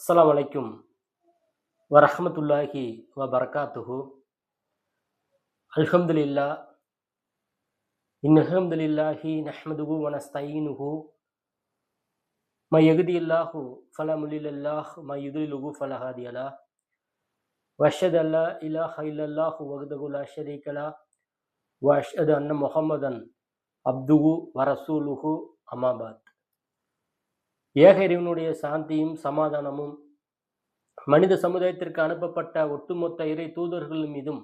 அஸ்லாம் வலைக்கும் வரஹமத்துல்லாஹி வ பரகாத்துஹு அல்ஹம்துலில்லா இன் அல்ஹம்துலில்லாஹி நஹ்மதுஹு வ நஸ்தஈனுஹு மை யஹ்தில்லாஹு ஃபலா முலில்லல்லாஹ் ம யுத்லிலுஹு ஃபலா ஹாதியலா. வஷத் அல்லா இலாஹ இல்லல்லாஹு வஹ்தஹு லா ஷரீக அன்ன முஹம்மதன் அப்துஹு வ அமாபாத் ஏக இறைவனுடைய சாந்தியும் சமாதானமும் மனித சமுதாயத்திற்கு அனுப்பப்பட்ட ஒட்டுமொத்த இறை தூதர்கள் மீதும்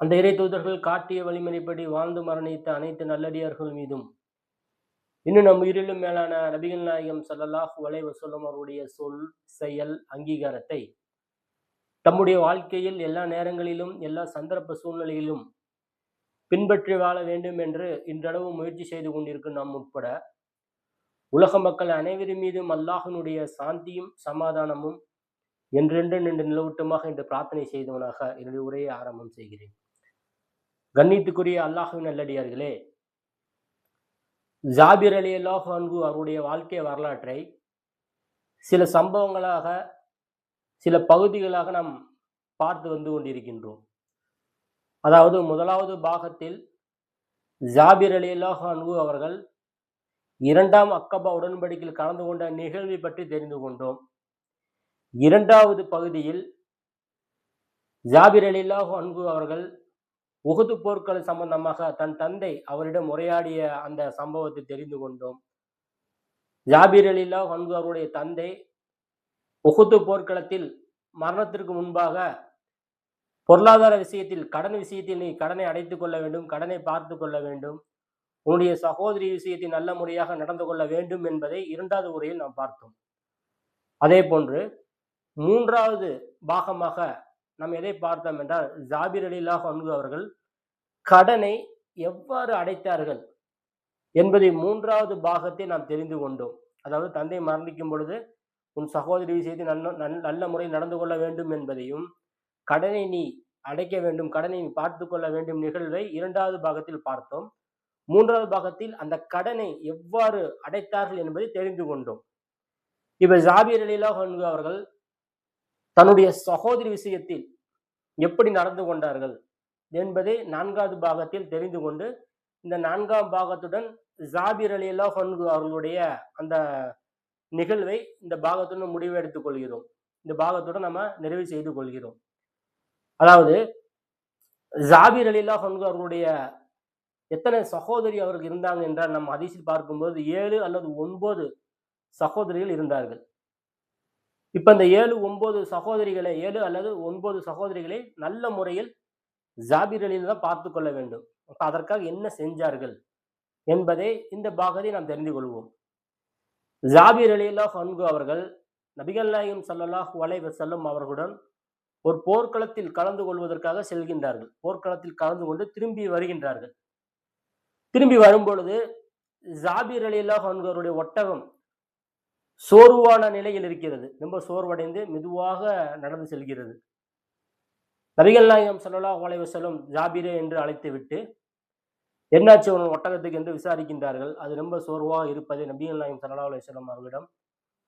அந்த இறை தூதர்கள் காட்டிய வழிமுறைப்படி வாழ்ந்து மரணித்த அனைத்து நல்லடியார்கள் மீதும் இன்னும் நம் உயிரிலும் மேலான ரபிகள் நாயகம் ஸல்லல்லாஹு வலை வஸல்லம் அவருடைய சொல் செயல் அங்கீகாரத்தை தம்முடைய வாழ்க்கையில் எல்லா நேரங்களிலும் எல்லா சந்தர்ப்ப சூழ்நிலையிலும் பின்பற்றி வாழ வேண்டும் என்று இன்றளவு முயற்சி செய்து கொண்டிருக்கும் நாம் உட்பட உலக மக்கள் அனைவரின் மீதும் அல்லாஹனுடைய சாந்தியும் சமாதானமும் என்றென்று நின்று நிலவட்டுமாக என்று பிரார்த்தனை செய்தவனாக என்னுடைய உரையை ஆரம்பம் செய்கிறேன். கண்ணியத்துக்குரிய அல்லாஹுவின் நல்லடியார்களே ஜாபிர் அலி அல்லாஹ் அன்பு அவருடைய வாழ்க்கை வரலாற்றை சில சம்பவங்களாக சில பகுதிகளாக நாம் பார்த்து வந்து கொண்டிருக்கின்றோம். அதாவது முதலாவது பாகத்தில் ஜாபிர் அலி அல்லாஹ் அன்பு அவர்கள் இரண்டாம் அக்கபா உடன்படிக்கையில் கலந்து கொண்ட நிகழ்வை பற்றி தெரிந்து கொண்டோம். இரண்டாவது பகுதியில் ஜாபிர் அலில்லாஹு அன்பு அவர்கள் உகுது போர்க்கள் சம்பந்தமாக தன் தந்தை அவரிடம் உரையாடிய அந்த சம்பவத்தை தெரிந்து கொண்டோம். ஜாபிர் அலில்லாஹ் அன்பு அவருடைய தந்தை உகுது போர்க்களத்தில் மரணத்திற்கு முன்பாக பொருளாதார விஷயத்தில் கடன் விஷயத்தில் நீ கடனை அடைத்துக் கொள்ள வேண்டும் கடனை பார்த்து கொள்ள வேண்டும். உன்னுடைய சகோதரி விஷயத்தை நல்ல முறையாக நடந்து கொள்ள வேண்டும் என்பதை இரண்டாவது உரையில் நாம் பார்த்தோம். அதே போன்று மூன்றாவது பாகமாக நாம் எதை பார்த்தோம் என்றால் ஜாபிர் அலிலாஹ் அன்பு அவர்கள் கடனை எவ்வாறு அடைத்தார்கள் என்பதை மூன்றாவது பாகத்தை நாம் தெரிந்து கொண்டோம். அதாவது தந்தை மரணிக்கும் பொழுது உன் சகோதரி விஷயத்தை நல்ல நல்ல முறையில் நடந்து கொள்ள வேண்டும் என்பதையும் கடனை நீ அடைக்க வேண்டும் கடனை நீ பார்த்து கொள்ள வேண்டும் நிகழ்வை இரண்டாவது பாகத்தில் பார்த்தோம். மூன்றாவது பாகத்தில் அந்த கடனை எவ்வாறு அடைத்தார்கள் என்பதை தெரிந்து கொண்டோம். இப்ப ஜாபிர் அலிலா அவர்கள் தன்னுடைய சகோதரி விஷயத்தில் எப்படி நடந்து கொண்டார்கள் என்பதை நான்காவது பாகத்தில் தெரிந்து கொண்டு இந்த நான்காம் பாகத்துடன் ஜாபிர் அலி அல்லா அவர்களுடைய அந்த நிகழ்வை இந்த பாகத்துடன் முடிவு எடுத்துக் கொள்கிறோம். இந்த பாகத்துடன் நம்ம நிறைவு செய்து கொள்கிறோம். அதாவது ஜாபிர் அலிலா அவர்களுடைய எத்தனை சகோதரி அவர்கள் இருந்தாங்க என்றால் நம்ம அதிசயில் பார்க்கும்போது ஏழு அல்லது ஒன்பது சகோதரிகள் இருந்தார்கள். இப்ப இந்த ஏழு ஒன்பது சகோதரிகளை ஏழு அல்லது ஒன்பது சகோதரிகளை நல்ல முறையில் ஜாபிர் தான் பார்த்து கொள்ள வேண்டும். அதற்காக என்ன செஞ்சார்கள் என்பதை இந்த பாகத்தை நாம் தெரிந்து கொள்வோம். ஜாபிர் அலிலா ஹன்கு அவர்கள் நபிகள் நாயகம் சல்லாஹ் வலை செல்லும் அவர்களுடன் ஒரு போர்க்களத்தில் கலந்து கொள்வதற்காக செல்கின்றார்கள். போர்க்களத்தில் கலந்து கொண்டு திரும்பி வருகின்றார்கள். திரும்பி வரும்பொழுது ஜாபீர் அலி அவர்களுடைய ஒட்டகம் சோர்வான நிலையில் இருக்கிறது. ரொம்ப சோர்வடைந்து மெதுவாக நடந்து செல்கிறது. நபிகள் நாயகம் சல்லா செல்லும் ஜாபீரே என்று அழைத்து விட்டு என்னாச்சு உன் ஒட்டகத்துக்கு என்று விசாரிக்கின்றார்கள். அது ரொம்ப சோர்வாக இருப்பதை நபிகள் நாயகம் சல்லா அலையம் அவர்களிடம்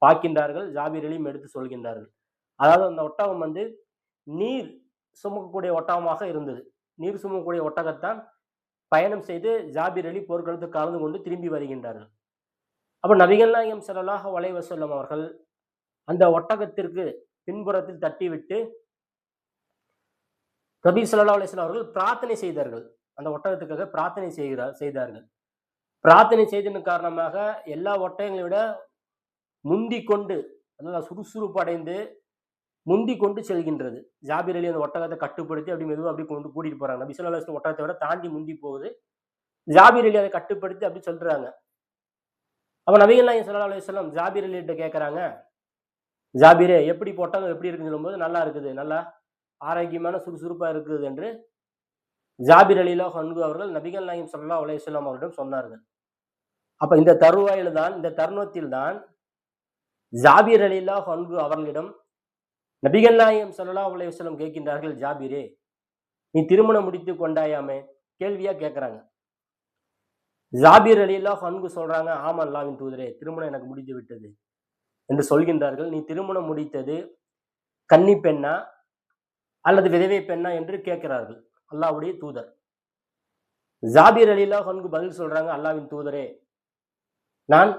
பார்க்கின்றார்கள். ஜாபீர் அலியும் எடுத்து சொல்கின்றார்கள். அதாவது அந்த ஒட்டகம் வந்து நீர் சுமக்கக்கூடிய ஒட்டகமாக இருந்தது. நீர் சுமக்கக்கூடிய ஒட்டகத்தான் பயணம் செய்து ஜாபிர் அலி போர்க்களத்துக்கு கலந்து கொண்டு திரும்பி வருகின்றார்கள். அப்போ நபிகள் நாயகம் சல்லாஹ் வலைவசல்லம் அவர்கள் அந்த ஒட்டகத்திற்கு பின்புறத்தில் தட்டிவிட்டு நபி சொல்லா அலிஸ்லாம் அவர்கள் பிரார்த்தனை செய்தார்கள். அந்த ஒட்டகத்துக்காக பிரார்த்தனை செய்கிறார் செய்தார்கள். பிரார்த்தனை செய்ததன் காரணமாக எல்லா ஒட்டகங்களை விட முந்தி கொண்டு அதாவது சுறுசுறுப்பு அடைந்து முந்தி கொண்டு செல்கின்றது. ஜாபிர் அலி அந்த ஒட்டகத்தை கட்டுப்படுத்தி அப்படி மெதுவாக அப்படி கொண்டு கூட்டிட்டு போறாங்க. நபிசுல்லா அலிஸ்லாம் ஒட்டகத்தை விட தாண்டி முந்தி போகுது. ஜாபிர் அலி அதை கட்டுப்படுத்தி அப்படி சொல்றாங்க. அப்போ நபிகள் நாயகம் சல்லா அலுவலம் ஜாபீர் அலிகிட்ட கேட்குறாங்க ஜாபிரே எப்படி போட்டாங்க எப்படி இருக்குன்னு சொல்லும்போது நல்லா இருக்குது. நல்லா ஆரோக்கியமான சுறுசுறுப்பாக இருக்குது என்று ஜாபீர் அலிலா ஹன்கு அவர்கள் நபிகள் நாயகம் சல்லா அலையம் அவரிடம் சொன்னார்கள். அப்போ இந்த தருவாயில் தான் இந்த தருணத்தில் தான் ஜாபீர் அலிலா ஹன்கு அவர்களிடம் நபிகள் நாயம் சல்லா உலகம் கேட்கின்றார்கள் ஜாபிரே நீ திருமணம் முடித்து கொண்டாயாமே? கேள்வியா கேட்குறாங்க. ஜாபீர் அலிலா ஃபன்கு சொல்றாங்க ஆமா அல்லாவின் தூதரே திருமணம் எனக்கு முடிந்து விட்டது என்று சொல்கின்றார்கள். நீ திருமணம் முடித்தது கன்னி பெண்ணா அல்லது விதவை பெண்ணா? என்று கேட்கிறார்கள். அல்லாஹ்வுடைய தூதர். ஜாபீர் அலிலாஹ் ஃபன்கு பதில் சொல்றாங்க அல்லாவின் தூதரே நான்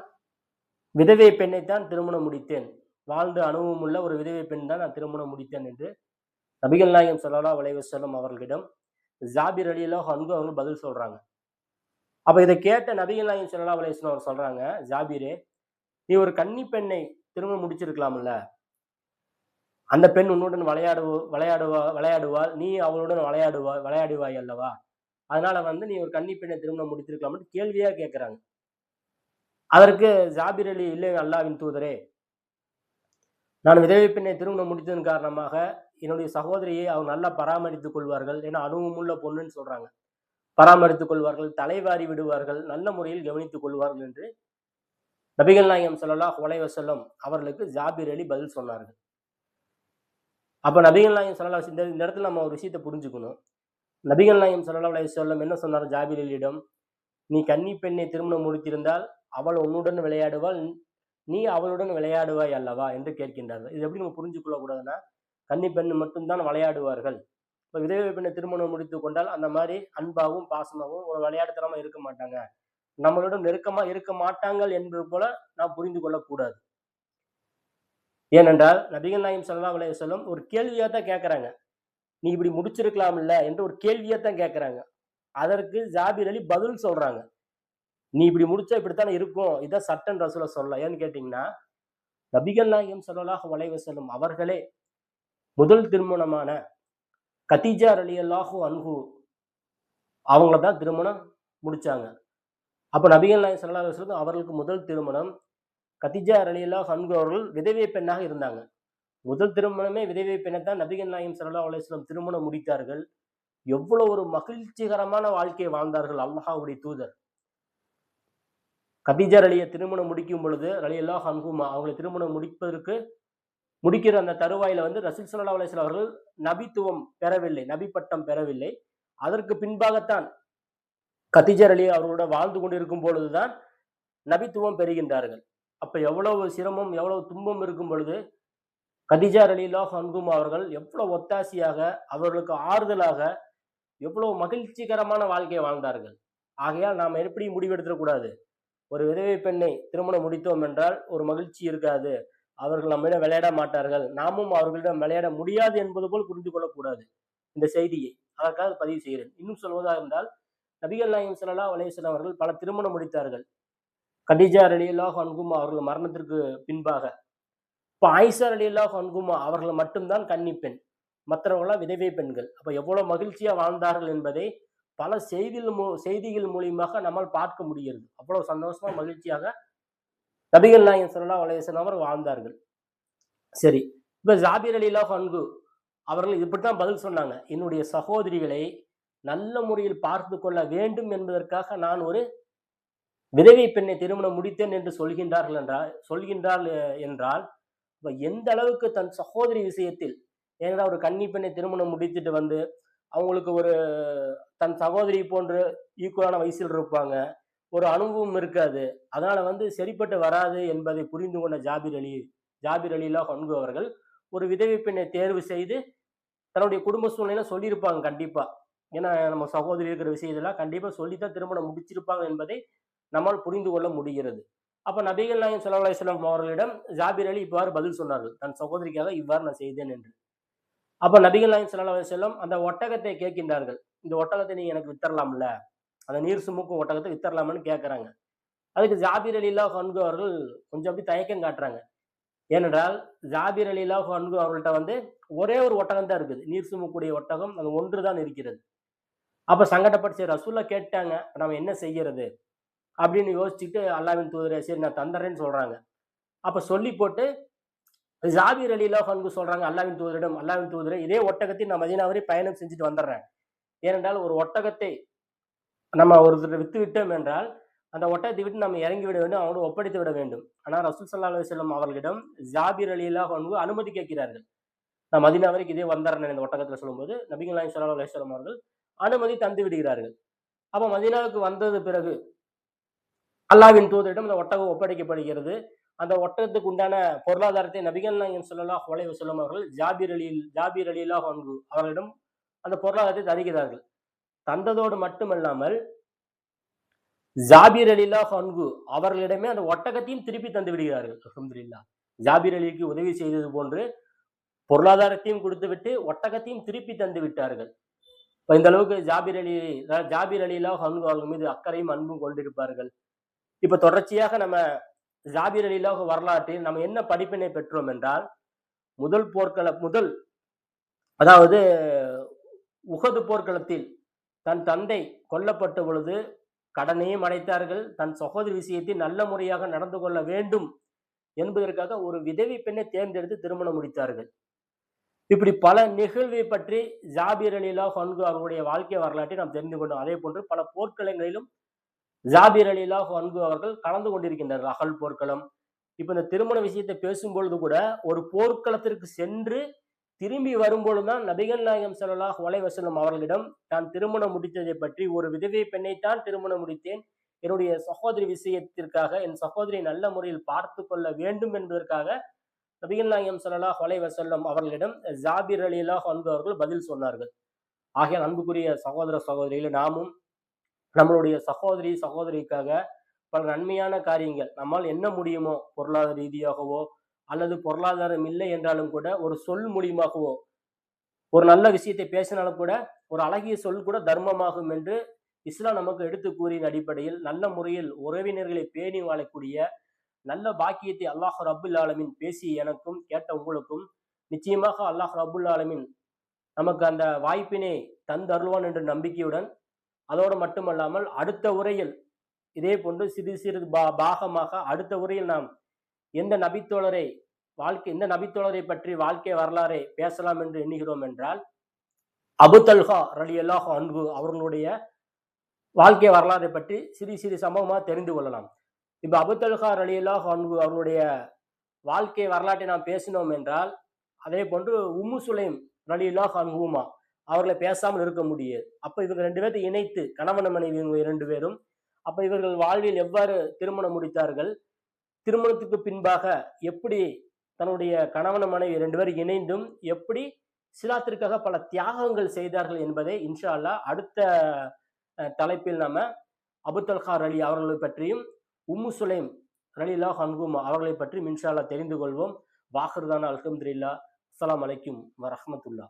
விதவை பெண்ணைத்தான் திருமணம் முடித்தேன். வாழ்ந்து அனுபவம் உள்ள ஒரு விதவை பெண் தான் நான் திருமணம் முடித்தேன் என்று நபிகள் நாயகம் ஸல்லல்லாஹு அலைஹி அவர்களிடம் ஜாபீர் அலிலாஹ் அன்கு அவர்கள் பதில் சொல்றாங்க. அப்ப இதை கேட்ட நபிகள் நாயகம் ஸல்லல்லாஹு அலைஹி அவர் சொல்றாங்க ஜாபீரே நீ ஒரு கன்னி பெண்ணை திருமணம் முடிச்சிருக்கலாம்ல? அந்த பெண் உன்னுடன் விளையாடுவோ விளையாடுவா விளையாடுவாள் நீ அவளுடன் விளையாடுவா விளையாடுவாய் அல்லவா? அதனால வந்து நீ ஒரு கன்னி பெண்ணை திருமணம் முடித்திருக்கலாம்னு கேள்வியா கேட்கிறாங்க அதற்கு ஜாபிர் அலி இல்லை அல்லாவின் தூதரே நான் விதவை பெண்ணை திருமணம் முடித்ததன் காரணமாக என்னுடைய சகோதரியை அவங்க நல்லா பராமரித்துக் கொள்வார்கள். ஏன்னா அனுபவமுள்ள பொண்ணுன்னு சொல்றாங்க. பராமரித்துக் கொள்வார்கள் தலைவாரி விடுவார்கள் நல்ல முறையில் கவனித்துக் கொள்வார்கள் என்று நபிகள் நாயகம் சொல்லலா அலைஹி வசல்லம் அவர்களுக்கு ஜாபிர் அலி பதில் சொன்னார்கள். அப்போ நபிகள் நாயகம் சொல்லலா இந்த இடத்துல நம்ம ஒரு விஷயத்தை புரிஞ்சுக்கணும். நபிகள் நாயகம் சொல்லலா அலைஹி சொல்லம் என்ன சொன்னார்? ஜாபிர் அலியிடம் நீ கன்னி பெண்ணை திருமணம் முடித்திருந்தால் அவள் உன்னுடன் விளையாடுவாள் நீ அவளுடன் விளையாடுவாய் அல்லவா என்று கேட்கின்றார்கள். இது எப்படி நம்ம புரிஞ்சுக்கொள்ள கூடாதுன்னா கன்னி பெண் மட்டும்தான் விளையாடுவார்கள். இப்போ விதவை பெண்ணை திருமணம் முடித்து கொண்டால் அந்த மாதிரி அன்பாகவும் பாசமாகவும் ஒரு விளையாட்டுத்தனமாக இருக்க மாட்டாங்க. நம்மளுடன் நெருக்கமா இருக்க மாட்டாங்கள் என்பது போல நாம் புரிந்து கொள்ளக்கூடாது ஏனென்றால் நபிகள் நாயம் ஸல்லல்லாஹு அலைஹி செல்லும் ஒரு கேள்வியாக தான் கேட்கறாங்க. நீ இப்படி முடிச்சிருக்கலாம் இல்லை என்று ஒரு கேள்வியாக தான் கேட்குறாங்க. அதற்கு ஜாபிர் அலி பதில் சொல்றாங்க. நீ இப்படி முடிச்சா இப்படித்தானே இருக்கும். இதான் சட்டன் ரசூலை சொல்ல ஏன்னு கேட்டீங்கன்னா நபிகள் நாயகம் சொல்லலாக வளைவு செல்லும் அவர்களே முதல் திருமணமான கதீஜா ரலியல்லாஹு அன்ஹு அவங்கள தான் திருமணம் முடிச்சாங்க. அப்போ நபிகள் நாயகம் ஸல்லல்லாஹு அலைஹி அவர்களுக்கு முதல் திருமணம் கதிஜா ரலியல்லாஹு அன்ஹு அவர்கள் விதவை பெண்ணாக இருந்தாங்க. முதல் திருமணமே விதவை பெண்ணை தான் நபிகள் நாயகம் சல்லா அலைஹி திருமணம் முடித்தார்கள். எவ்வளவு ஒரு மகிழ்ச்சிகரமான வாழ்க்கையை வாழ்ந்தார்கள் அல்லாஹாவுடைய தூதர். கதீஜா ரலியை திருமணம் முடிக்கும் பொழுது ரலியல்லாஹு ஹன்ஹூமா அவங்களை திருமணம் முடிப்பதற்கு முடிக்கிற அந்த தருவாயில வந்து ரசூல் சல்லா அலைஹி அவர்கள் நபித்துவம் பெறவில்லை நபி பட்டம் பெறவில்லை. அதற்கு பின்பாகத்தான் கதீஜா அலி அவர்களோட வாழ்ந்து கொண்டிருக்கும் பொழுதுதான் நபித்துவம் பெறுகின்றார்கள். அப்ப எவ்வளவு சிரமம் எவ்வளவு துன்பம் இருக்கும் பொழுது கதிஜா அலிலா ஹன்குமா அவர்கள் எவ்வளவு ஒத்தாசியாக அவர்களுக்கு ஆறுதலாக எவ்வளவு மகிழ்ச்சிகரமான வாழ்க்கையை வாழ்ந்தார்கள். ஆகையால் நாம் எப்படி முடிவெடுத்துடக்கூடாது ஒரு விதவை பெண்ணை திருமணம் முடித்தோம் என்றால் ஒரு மகிழ்ச்சி இருக்காது. அவர்கள் நம்மிடம் விளையாட மாட்டார்கள். நாமும் அவர்களிடம் விளையாட முடியாது என்பது போல் புரிந்து கொள்ளக்கூடாது. இந்த செய்தியை அதற்காக பதிவு செய்கிறேன். இன்னும் சொல்வதாக இருந்தால் நபிகள் நாயகம் ஸல்லல்லாஹு அலைஹி அவர்கள் பல திருமணம் முடித்தார்கள். கதீஜா ரலியல்லாஹு ஹன்குமா அவர்கள் மரணத்திற்கு பின்பாக இப்போ ஆயிஷா ரலியல்லாஹு ஹன்குமா அவர்கள் மட்டும்தான் கன்னி பெண். மற்றவங்களாம் விதவை பெண்கள். அப்போ எவ்வளோ மகிழ்ச்சியாக வாழ்ந்தார்கள் என்பதை பல செய்திகள் மூ செய்திகள் மூலியமாக நம்மால் பார்க்க முடிகிறது. அவ்வளவு சந்தோஷமா மகிழ்ச்சியாக நபிகள் நாயன் ஸல்லல்லாஹு அலைஹி அவர் வாழ்ந்தார்கள். சரி இப்போ ஜாபீர் அலிலா ஹன்கு அவர்கள் இப்படித்தான் பதில் சொன்னாங்க. என்னுடைய சகோதரிகளை நல்ல முறையில் பார்த்து கொள்ள வேண்டும் என்பதற்காக நான் ஒரு விதவை பெண்ணை திருமணம் முடித்தேன் என்று சொல்கின்றார்கள் என்றால் சொல்கின்றாள் என்றால் எந்த அளவுக்கு தன் சகோதரி விஷயத்தில் ஏன்னா ஒரு கன்னி பெண்ணை திருமணம் முடித்துட்டு வந்து அவங்களுக்கு ஒரு தன் சகோதரி போன்று ஈக்குவலான வயசில் இருப்பாங்க. ஒரு அனுபவம் இருக்காது. அதனால வந்து சரிப்பட்டு வராது என்பதை புரிந்து கொண்ட ஜாபிர் அலி ஜாபிர் அலிலா ஹன்கு அவர்கள் ஒரு விதவை பெண்ணை தேர்வு செய்து தன்னுடைய குடும்ப சூழ்நிலை சொல்லியிருப்பாங்க கண்டிப்பா. ஏன்னா நம்ம சகோதரி இருக்கிற விஷயத்தெல்லாம் கண்டிப்பா சொல்லித்தான் திருமணம் முடிச்சிருப்பாங்க என்பதை நம்மால் புரிந்து கொள்ள முடிகிறது. அப்ப நபிகள் நாயன் ஸல்லல்லாஹு அலைஹி அவர்களிடம் ஜாபிர் அலி இவ்வாறு பதில் சொன்னார்கள். தன் சகோதரிக்காக இவ்வாறு நான் செய்தேன் என்று. அப்போ நபிகள் நாயகம் ஸல்லல்லாஹு அலைஹி அந்த ஒட்டகத்தை கேட்கின்றார்கள். இந்த ஒட்டகத்தை நீ எனக்கு வித்தரலாம்ல? அந்த நீர் சுமக்கும் ஒட்டகத்தை வித்தரலாம்னு கேட்குறாங்க. அதுக்கு ஜாபீர் அலிலா ஃபன்கு அவர்கள் கொஞ்சம் அப்படி தயக்கம் காட்டுறாங்க. ஏனென்றால் ஜாபீர் அலிலா ஃபன்கு அவர்கள்ட்ட வந்து ஒரே ஒரு ஒட்டகம் தான் இருக்குது. நீர் சுமக்கூடிய ஒட்டகம் அது ஒன்று தான் இருக்கிறது. அப்போ சங்கடப்பட்டு சரி ரசூல்லா கேட்டாங்க நம்ம என்ன செய்யறது? அப்படின்னு யோசிச்சுட்டு அல்லாவின் தூதரே சரி நான் தந்துடுறேன்னு சொல்கிறாங்க அப்போ சொல்லி போட்டு ஜாபீர் அலி ஹன்கு சொல்றாங்க அல்லாவின் தூதரிடம் அல்லாவின் தூதரே இதே ஒட்டகத்தை நான் மதினா வரை பயணம் செஞ்சுட்டு வந்துடுறேன் ஏனென்றால் ஒரு ஒட்டகத்தை நம்ம ஒருத்தர் வித்து விட்டோம் என்றால் அந்த ஒட்டகத்தை விட்டு நம்ம இறங்கி விட வேண்டும் அவனோடு ஒப்படைத்து விட வேண்டும். ஆனால் ரசூல் சல்லா அலுவலம் அவர்களிடம் ஜாபீர் அலி ஹன்கு அனுமதி கேட்கிறார்கள். நான் மதினா வரைக்கும் இதே வந்துடுறேன் இந்த ஒட்டகத்தில் சொல்லும்போது நபிகள் நாயகம் சல்லா அலுவலம் அவர்கள் அனுமதி தந்து விடுகிறார்கள். அப்போ மதினாவுக்கு வந்தது பிறகு அல்லாவின் தூதரிடம் இந்த ஒட்டகம் ஒப்படைக்கப்படுகிறது. அந்த ஒட்டத்துக்கு உண்டான பொருளாதாரத்தை நபிகள் நாயகம் சொல்லலா அலைஹி வஸல்லம் அவர்கள் ஜாபீர் அலி ஜாபீர் அலிலா அன்ஹு அவர்களிடம் அந்த பொருளாதாரத்தை தருகிறார்கள். தந்ததோடு மட்டுமல்லாமல் ஜாபீர் அலிலா ஹன்கு அவர்களிடமே அந்த ஒட்டகத்தையும் திருப்பி தந்து விடுகிறார்கள். அஹமதுல்லா ஜாபீர் அலிக்கு உதவி செய்தது போன்று பொருளாதாரத்தையும் கொடுத்துவிட்டு ஒட்டகத்தையும் திருப்பி தந்து விட்டார்கள். இப்போ இந்த அளவுக்கு ஜாபீர் அலி ஜாபீர் அலில்லாஹு அன்ஹு அவர்கள் மீது அக்கறையும் அன்பும் கொண்டிருப்பார்கள். இப்போ தொடர்ச்சியாக நம்ம ஜாபீர் அலில்லாஹு வரலாற்றில் நம்ம என்ன படிப்பினை பெற்றோம் என்றால் முதல் போர்க்கள முதல் அதாவது உகது போர்க்களத்தில் தன் தந்தை கொல்லப்பட்ட பொழுது கடனையும் அடைத்தார்கள். தன் சகோதரி விஷயத்தில் நல்ல முறையாக நடந்து கொள்ள வேண்டும் என்பதற்காக ஒரு விதவி பெண்ணை தேர்ந்தெடுத்து திருமணம் முடித்தார்கள். இப்படி பல நிகழ்வை பற்றி ஜாபீர் அலிலா ஹன்கு அவருடைய வாழ்க்கை வரலாற்றை நாம் தெரிந்து கொண்டோம். அதே போன்று பல போர்க்களங்களிலும் ஜாபீர் அலிலாஹ் அன்பு அவர்கள் கலந்து கொண்டிருக்கின்றனர் அகல் போர்க்களம். இப்ப இந்த திருமண விஷயத்தை பேசும்பொழுது கூட ஒரு போர்க்களத்திற்கு சென்று திரும்பி வரும்பொழுதுதான் நபிகள் நாயகம் ஸல்லல்லாஹு அலைஹி வஸல்லம் அவர்களிடம் தான் திருமணம் முடித்ததை பற்றி ஒரு விதவை பெண்ணைத்தான் திருமணம் முடித்தேன். என்னுடைய சகோதரி விஷயத்திற்காக என் சகோதரியை நல்ல முறையில் பார்த்து கொள்ள வேண்டும் என்பதற்காக நபிகள் நாயகம் ஸல்லல்லாஹு அலைஹி வசல்லம் அவர்களிடம் ஜாபீர் அலிலாஹ் அன்பு அவர்கள் பதில் சொன்னார்கள். ஆகையால் அன்புக்குரிய சகோதர சகோதரிகளை நாமும் நம்மளுடைய சகோதரி சகோதரிக்காக பல நன்மையான காரியங்கள். நம்மால் என்ன முடியுமோ பொருளாதார ரீதியாகவோ அல்லது பொருளாதாரம் இல்லை என்றாலும் கூட ஒரு சொல் மூலியமாகவோ ஒரு நல்ல விஷயத்தை பேசினாலும் கூட ஒரு அழகிய சொல் கூட தர்மமாகும் என்று இஸ்லாம் நமக்கு எடுத்து கூறியின் அடிப்படையில் நல்ல முறையில் உறவினர்களை பேணி வாழக்கூடிய நல்ல பாக்கியத்தை அல்லாஹ் ரபுல் ஆலமின் பேசி எனக்கும் கேட்ட உங்களுக்கும் நிச்சயமாக அல்லாஹ் ரபுல் ஆலமின் நமக்கு அந்த வாய்ப்பினை தந்தருள்வான் என்ற நம்பிக்கையுடன் அதோடு மட்டுமல்லாமல் அடுத்த உரையில் இதே போன்று சிறு சிறு பா பாகமாக அடுத்த உரையில் நாம் எந்த நபித்தோழரை வாழ்க்கை எந்த நபித்தோழரை பற்றி வாழ்க்கை வரலாறை பேசலாம் என்று எண்ணுகிறோம் என்றால் அபுதல்ஹா ரலி அல்லாஹ் அன்பு அவர்களுடைய வாழ்க்கை வரலாறை பற்றி சிறு சிறு சம்பவமாக தெரிந்து கொள்ளலாம். இப்போ அபுதல்ஹா ரலி அல்லாஹ் அன்பு அவர்களுடைய வாழ்க்கை வரலாற்றை நாம் பேசினோம் என்றால் அதே போன்று உம்மு சுலைம் ரலி அல்லாஹ் அன்புமா அவர்களை பேசாமல் இருக்க முடியாது. அப்ப இவங்க ரெண்டு பேர்த்தை இணைத்து கணவன் மனைவி இவங்க இரண்டு பேரும் அப்ப இவர்கள் வாழ்வில் எவ்வாறு திருமணம் முடித்தார்கள் திருமணத்துக்கு பின்பாக எப்படி தன்னுடைய கணவன் மனைவி ரெண்டு பேரும் இணைந்தும் எப்படி சிலாத்திற்காக பல தியாகங்கள் செய்தார்கள் என்பதை இன்ஷா அடுத்த தலைப்பில் நாம அபுத்தல்கார் அலி அவர்களை பற்றியும் உம்மு சுலைம் ரலிலா ஹன்குமா அவர்களை பற்றியும் இன்ஷா தெரிந்து கொள்வோம். வாஹர்தான அலமதுல்லா அஸ்லாம் அலைக்கும் வரஹமத்துல்லா